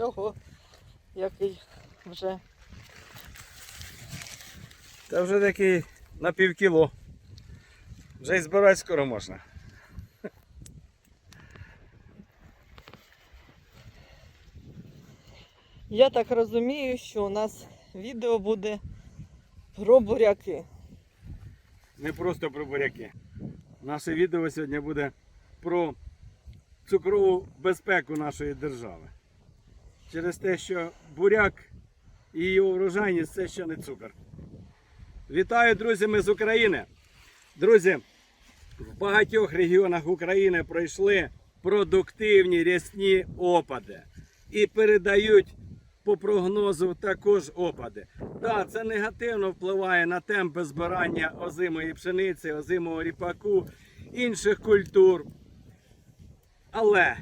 Ого, який вже. Та вже такий на півкіло. Вже й збирати скоро можна. Я так розумію, що у нас відео буде про буряки. Не просто про буряки. Наше відео сьогодні буде про цукрову безпеку нашої держави. Через те, що буряк і його врожайність це ще не цукор. Вітаю, друзі, ми з України. Друзі, в багатьох регіонах України пройшли продуктивні рясні опади і передають по прогнозу також опади. Так, це негативно впливає на темпи збирання озимої пшениці, озимого ріпаку, інших культур. Але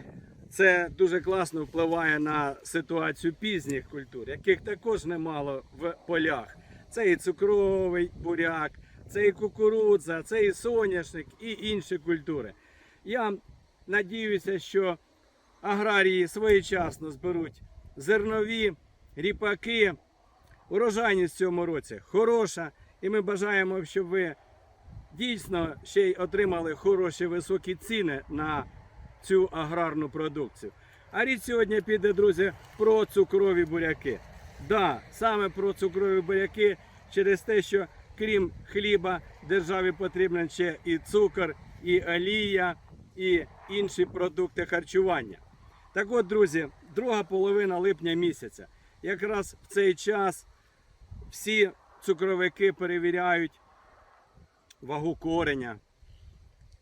це дуже класно впливає на ситуацію пізніх культур, яких також немало в полях. Це і цукровий буряк, це і кукурудза, це і соняшник, і інші культури. Я надіюся, що аграрії своєчасно зберуть зернові, ріпаки. Урожайність в цьому році хороша, і ми бажаємо, щоб ви дійсно ще й отримали хороші високі ціни на цю аграрну продукцію. А річ сьогодні піде, друзі, про цукрові буряки. Да, саме про цукрові буряки через те, що крім хліба, державі потрібен ще і цукор, і олія, і інші продукти харчування. Так от, друзі, друга половина липня місяця. Якраз в цей час всі цукровики перевіряють вагу кореня,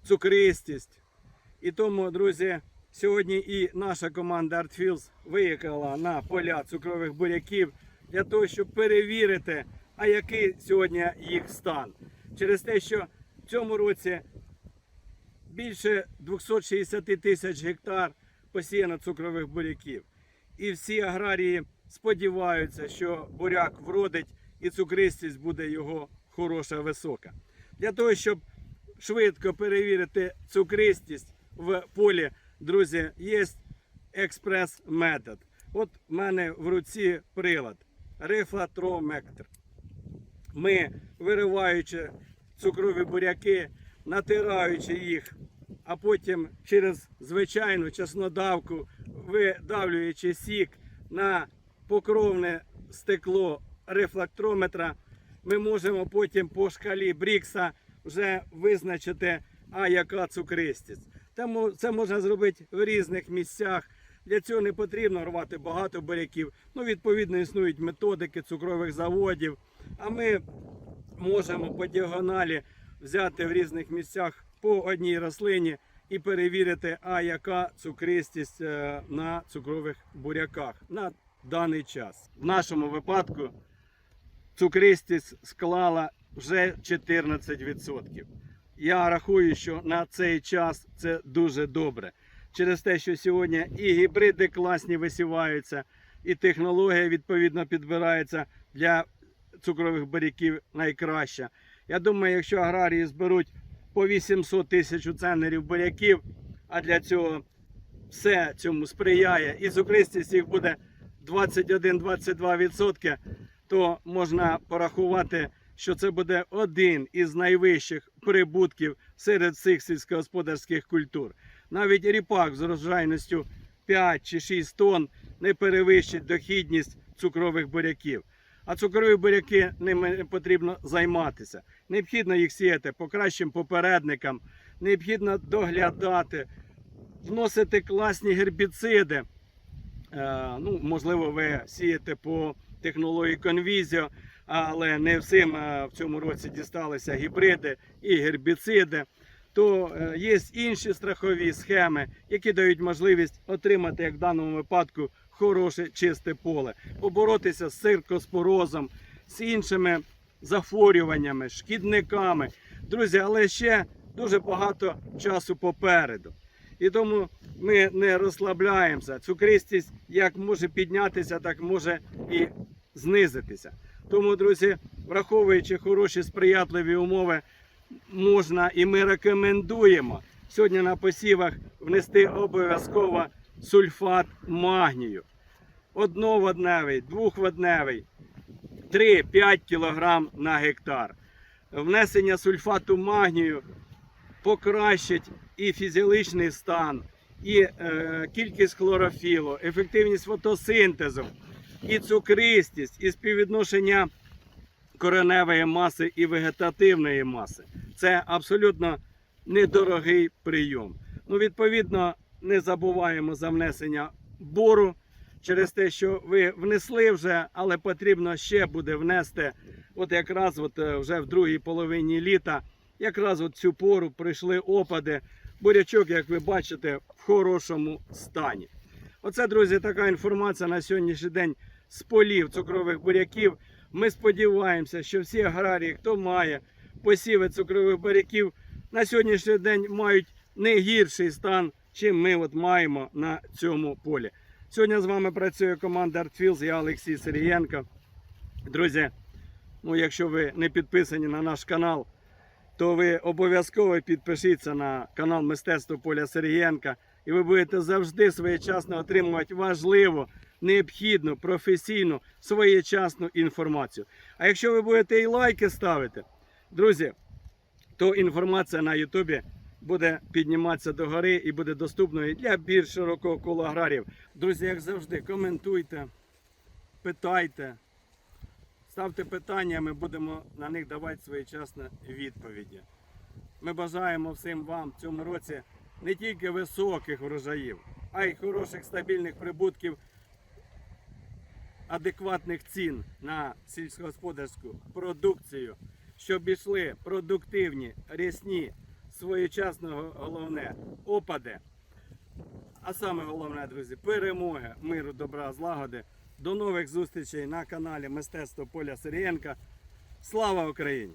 цукристість. І тому, друзі, сьогодні і наша команда ArtFields виїхала на поля цукрових буряків для того, щоб перевірити, а який сьогодні їх стан. Через те, що в цьому році більше 260 тисяч гектар посіяно цукрових буряків. І всі аграрії сподіваються, що буряк вродить і цукристість буде його хороша, висока. Для того, щоб швидко перевірити цукристість в полі, друзі, є експрес-метод. От в мене в руці прилад рифлатромектр. Ми, вириваючи цукрові буряки, натираючи їх, а потім через звичайну чеснодавку, видавлюючи сік на покровне стекло рефлектрометра, ми можемо потім по шкалі Брікса вже визначити, а яка цукристість. Це можна зробити в різних місцях. Для цього не потрібно рвати багато буряків. Ну, відповідно, існують методики цукрових заводів. А ми можемо по діагоналі взяти в різних місцях по одній рослині і перевірити, а яка цукристість е, на цукрових буряках на даний час. В нашому випадку цукристість склала вже 14%. Я рахую, що на цей час це дуже добре. Через те, що сьогодні і гібриди класні висіваються, і технологія відповідно підбирається для цукрових буряків найкраща. Я думаю, якщо аграрії зберуть по 800 тисяч ценерів буряків, а для цього все цьому сприяє, і цукристість їх буде 21-22%, то можна порахувати, що це буде один із найвищих прибутків серед всіх сільськогосподарських культур. Навіть ріпак з врожайністю 5 чи 6 тонн не перевищить дохідність цукрових буряків. А цукрові буряки ними потрібно займатися. Необхідно їх сіяти по кращим попередникам, необхідно доглядати, вносити класні гербіциди. Е, ну, можливо, ви сієте по технології конвізіо, але не всім е, в цьому році дісталися гібриди і гербіциди. То е, є інші страхові схеми, які дають можливість отримати, як в даному випадку, хороше чисте поле, поборотися з циркоспорозом, з іншими захворюваннями, шкідниками. Друзі, але ще дуже багато часу попереду. І тому ми не розслабляємося. Цукристість як може піднятися, так може і знизитися. Тому, друзі, враховуючи хороші сприятливі умови, можна і ми рекомендуємо сьогодні на посівах внести обов'язково сульфат магнію. одноводневий, двохводневий 3-5 кг на гектар. Внесення сульфату магнію покращить і фізіологічний стан, і е, кількість хлорофілу, ефективність фотосинтезу, і цукристість, і співвідношення кореневої маси і вегетативної маси. Це абсолютно недорогий прийом. Ну, відповідно, не забуваємо за внесення бору через те, що ви внесли вже, але потрібно ще буде внести, от якраз от е, вже в другій половині літа, якраз от цю пору прийшли опади. Бурячок, як ви бачите, в хорошому стані. Оце, друзі, така інформація на сьогоднішній день з полів цукрових буряків. Ми сподіваємося, що всі аграрії, хто має посіви цукрових буряків, на сьогоднішній день мають не гірший стан, чим ми от маємо на цьому полі. Сьогодні з вами працює команда ArtFields, я Олексій Сергієнко. Друзі, ну якщо ви не підписані на наш канал, то ви обов'язково підпишіться на канал Мистецтво Поля Сергієнка, і ви будете завжди своєчасно отримувати важливу, необхідну, професійну, своєчасну інформацію. А якщо ви будете і лайки ставити, друзі, то інформація на Ютубі буде підніматися до гори і буде доступною для більш широкого кола аграріїв. Друзі, як завжди, коментуйте, питайте, ставте питання, ми будемо на них давати своєчасно відповіді. Ми бажаємо всім вам в цьому році не тільки високих врожаїв, а й хороших стабільних прибутків, адекватних цін на сільськогосподарську продукцію, щоб йшли продуктивні, рясні, своєчасно головне опади. А саме головне, друзі, перемоги, миру, добра, злагоди. До нових зустрічей на каналі Мистецтво Поля Сирієнка. Слава Україні!